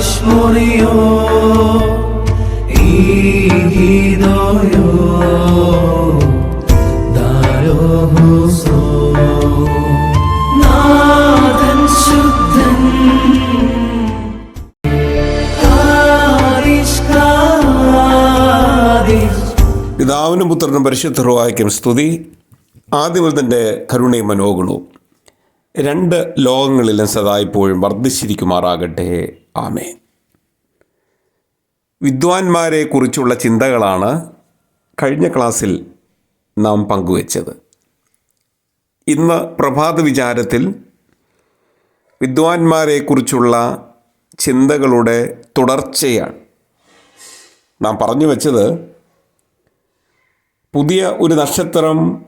ദേശ്മുറിയോ ഈ ഗീതോയോ പിതാവിനും പുത്രനും പരിശുദ്ധർവായിരിക്കും സ്തുതി. ആദ്യം തന്റെ കരുണയും മനോഗുണവും. രണ്ട് ലോകങ്ങളിലും സദായിപ്പോഴും വർദ്ധിച്ചിരിക്കുമാറാകട്ടെ. ആമേ വിദ്വാൻമാരെ കുറിച്ചുള്ള ചിന്തകളാണ് കഴിഞ്ഞ ക്ലാസ്സിൽ നാം പങ്കുവച്ചത്. ഇന്ന് പ്രഭാത വിചാരത്തിൽ വിദ്വാൻമാരെക്കുറിച്ചുള്ള ചിന്തകളുടെ തുടർച്ചയാണ്. നാം പറഞ്ഞു വച്ചത് പുതിയ ഒരു നക്ഷത്രം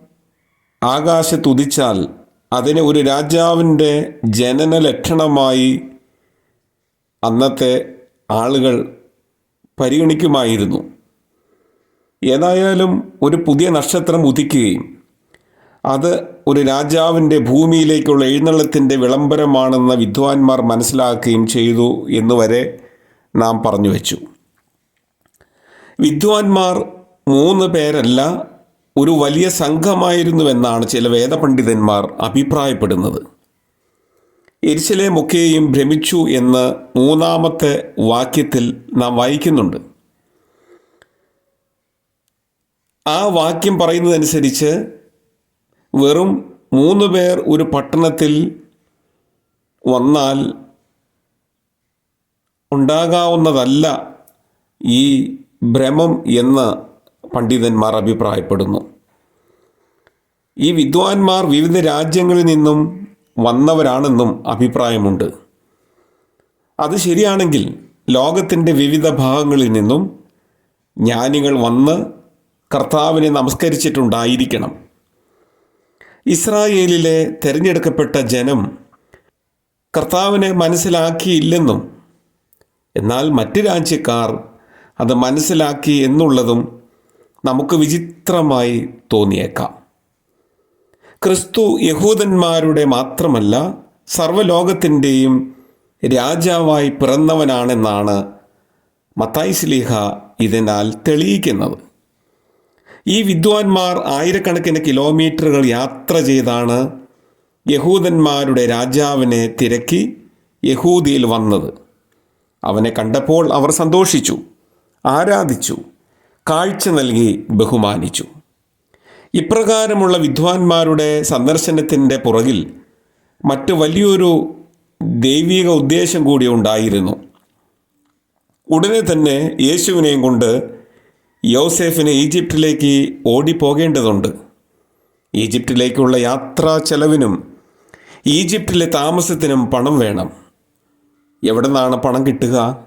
ആകാശത്തുദിച്ചാൽ അതിനെ ഒരു രാജാവിന്റെ ജനന ലക്ഷണമായി അന്നത്തെ ആളുകൾ പരിഗണിക്കുമായിരുന്നു. ഏതായാലും ഒരു പുതിയ നക്ഷത്രം ഉദിക്കുകയും അത് ഒരു രാജാവിന്റെ ഭൂമിയിലേക്കുള്ള എഴുന്നള്ളത്തിന്റെ വിളംബരമാണെന്ന് വിദ്വാൻമാർ മനസ്സിലാക്കുകയും ചെയ്തു എന്നുവരെ നാം പറഞ്ഞു വച്ചു. വിദ്വാൻമാർ മൂന്ന് പേരല്ല ഒരു വലിയ സംഘമായിരുന്നുവെന്നാണ് ചില വേദപണ്ഡിതന്മാർ അഭിപ്രായപ്പെടുന്നത്. എരിശിലേമൊക്കെയും ഭ്രമിച്ചു എന്ന് മൂന്നാമത്തെ വാക്യത്തിൽ നാം വായിക്കുന്നുണ്ട്. ആ വാക്യം പറയുന്നതനുസരിച്ച് വെറും മൂന്ന് പേർ ഒരു പട്ടണത്തിൽ വന്നാൽ ഉണ്ടാകാവുന്നതല്ല ഈ ഭ്രമം എന്ന് പണ്ഡിതന്മാർ അഭിപ്രായപ്പെടുന്നു. ഈ വിദ്വാൻമാർ വിവിധ രാജ്യങ്ങളിൽ നിന്നും വന്നവരാണെന്നും അഭിപ്രായമുണ്ട്. അത് ശരിയാണെങ്കിൽ ലോകത്തിന്റെ വിവിധ ഭാഗങ്ങളിൽ നിന്നും ജ്ഞാനികൾ വന്ന് കർത്താവിനെ നമസ്കരിച്ചിട്ടുണ്ടായിരിക്കണം. ഇസ്രായേലിലെ തിരഞ്ഞെടുക്കപ്പെട്ട ജനം കർത്താവിനെ മനസ്സിലാക്കിയില്ലെന്നും എന്നാൽ മറ്റ് രാജ്യക്കാർ അത് മനസ്സിലാക്കി എന്നുള്ളതും നമുക്ക് വിചിത്രമായി തോന്നിയേക്കാം. ക്രിസ്തു യഹൂദന്മാരുടെ മാത്രമല്ല സർവലോകത്തിന്റെയും രാജാവായി പിറന്നവനാണെന്നാണ് മത്തായി സ്ലീഹ ഇതിനാൽ തെളിയിക്കുന്നത്. ഈ വിദ്വാൻമാർ ആയിരക്കണക്കിന് കിലോമീറ്ററുകൾ യാത്ര ചെയ്താണ് യഹൂദന്മാരുടെ രാജാവിനെ തിരക്കി യഹൂദിയിൽ വന്നത്. അവനെ കണ്ടപ്പോൾ അവർ സന്തോഷിച്ചു ആരാധിച്ചു. കാഴ്ച നൽകി ബഹുമാനിച്ചു. ഇപ്രകാരമുള്ള വിദ്വാൻമാരുടെ സന്ദർശനത്തിന്റെ പുറകിൽ മറ്റു വലിയൊരു ദൈവിക ഉദ്ദേശം കൂടി ഉണ്ടായിരുന്നു. ഉടനെ തന്നെ യേശുവിനെയും കൊണ്ട് യോസെഫിനെ ഈജിപ്തിലേക്ക് ഓടിപ്പോകേണ്ടതുണ്ട്. ഈജിപ്തിലേക്കുള്ള യാത്രാ ചെലവിനും ഈജിപ്തിലെ താമസത്തിനും പണം വേണം. എവിടെ നിന്നാണ് പണം കിട്ടുക?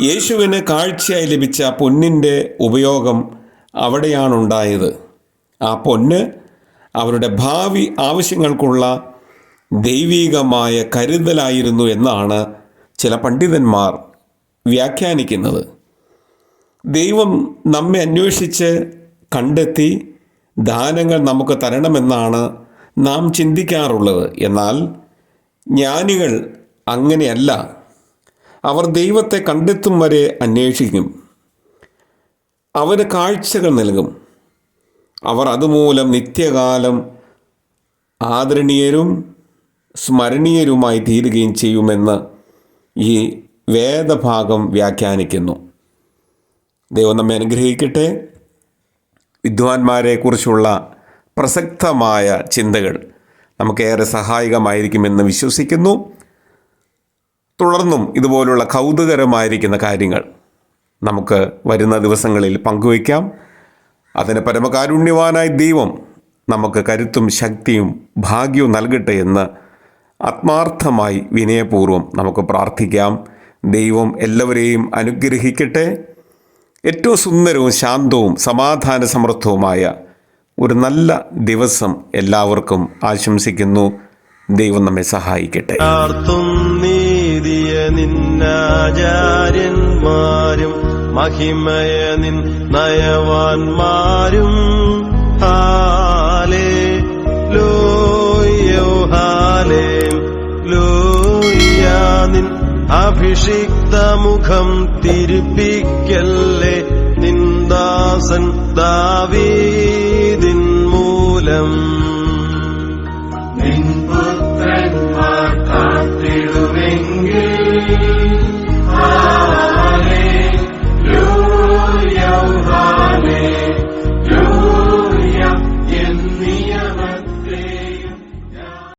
യേശുവിന് കാഴ്ചയായി ലഭിച്ച പൊന്നിന്റെ ഉപയോഗം അവിടെയാണുണ്ടായത്. ആ പൊന്ന് അവരുടെ ഭാവി ആവശ്യങ്ങൾക്കുള്ള ദൈവീകമായ കരുതലായിരുന്നു എന്നാണ് ചില പണ്ഡിതന്മാർ വ്യാഖ്യാനിക്കുന്നത്. ദൈവം നമ്മെ അന്വേഷിച്ച് കണ്ടെത്തി ദാനങ്ങൾ നമുക്ക് തരണമെന്നാണ് നാം ചിന്തിക്കാറുള്ളത്. എന്നാൽ ജ്ഞാനികൾ അങ്ങനെയല്ല. അവർ ദൈവത്തെ കണ്ടെത്തും വരെ അന്വേഷിക്കും. അവന് കാഴ്ചകൾ നൽകും. അവർ അതുമൂലം നിത്യകാലം ആദരണീയരും സ്മരണീയരുമായി തീരുകയും ചെയ്യുമെന്ന് ഈ വേദഭാഗം വ്യാഖ്യാനിക്കുന്നു. ദൈവം നമ്മെ അനുഗ്രഹിക്കട്ടെ. വിദ്വാൻമാരെക്കുറിച്ചുള്ള പ്രസക്തമായ ചിന്തകൾ നമുക്കേറെ സഹായകമായിരിക്കുമെന്ന് വിശ്വസിക്കുന്നു. തുടർന്നും ഇതുപോലുള്ള കൗതുകരമായിരിക്കുന്ന കാര്യങ്ങൾ നമുക്ക് വരുന്ന ദിവസങ്ങളിൽ പങ്കുവയ്ക്കാം. അതിന് പരമകാരുണ്യവാനായ ദൈവം നമുക്ക് കരുത്തും ശക്തിയും ഭാഗ്യവും നൽകട്ടെ എന്ന് ആത്മാർത്ഥമായി വിനയപൂർവം നമുക്ക് പ്രാർത്ഥിക്കാം. ദൈവം എല്ലാവരെയും അനുഗ്രഹിക്കട്ടെ. ഏറ്റവും സുന്ദരവും ശാന്തവും സമാധാന സമൃദ്ധവുമായ ഒരു നല്ല ദിവസം എല്ലാവർക്കും ആശംസിക്കുന്നു. ദൈവം നമ്മെ സഹായിക്കട്ടെ. നിന്നാചാര്യന്മാരും മഹിമയ നിൻ നയവാന്മാരും. ഹാലേ ലോയോ ഹാലേ ലോയ നിൻ അഭിഷിക്ത മുഖം തിരുപ്പിക്കല്ലേ നിന്ദാസൻ ദാവീതിൻ മൂലം.